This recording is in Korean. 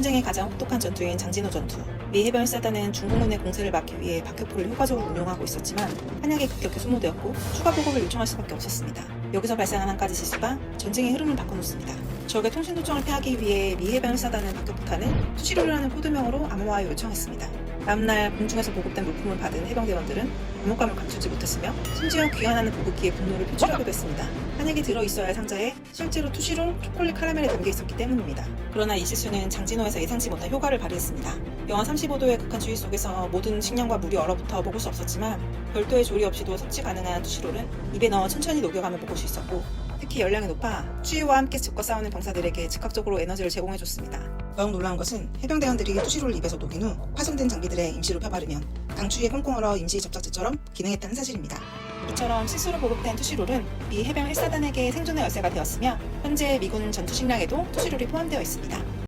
전쟁의 가장 혹독한 전투인 장진호 전투. 미 해변 사단은 중국군의 공세를 막기 위해 박격포를 효과적으로 운용하고 있었지만 한약이 급격히 소모되었고 추가 보급을 요청할 수밖에 없었습니다. 여기서 발생한 한 가지 실수가 전쟁의 흐름을 바꿔놓습니다. 적의 통신 도청을 피하기 위해 미 해변 사단은 박격포탄을 투시로라는 코드명으로 암호화에 요청했습니다. 다음날 공중에서 보급된 물품을 받은 해병대원들은 암흑감을 감추지 못했으며 심지어 귀환하는 보급기에 분노를 표출하기도 했습니다. 한약이 들어있어야 할 상자에 실제로 투시로 초콜릿 카라멜이 담겨 있었기 때문입니다. 그러나 이 실수는 장진호에서 예상치 못한 효과를 발휘했습니다. 영하 35도의 극한 추위 속에서 모든 식량과 물이 얼어붙어 먹을 수 없었지만 별도의 조리 없이도 섭취 가능한 투시로는 입에 넣어 천천히 녹여가며 먹을 수 있었고 특히 열량이 높아 추위와 함께 적과 싸우는 병사들에게 즉각적으로 에너지를 제공해줬습니다. 더욱 놀라운 것은 해병대원들이 투시로를 입에서 녹인 후 파손된 장비들에 임시로 펴바르면 강추위에 꽁꽁 얼어 임시 접착제처럼 기능했다는 사실입니다. 이처럼 실수로 보급된 투시롤은 미 해병 1사단에게 생존의 열쇠가 되었으며 현재 미군 전투 식량에도 투시롤이 포함되어 있습니다.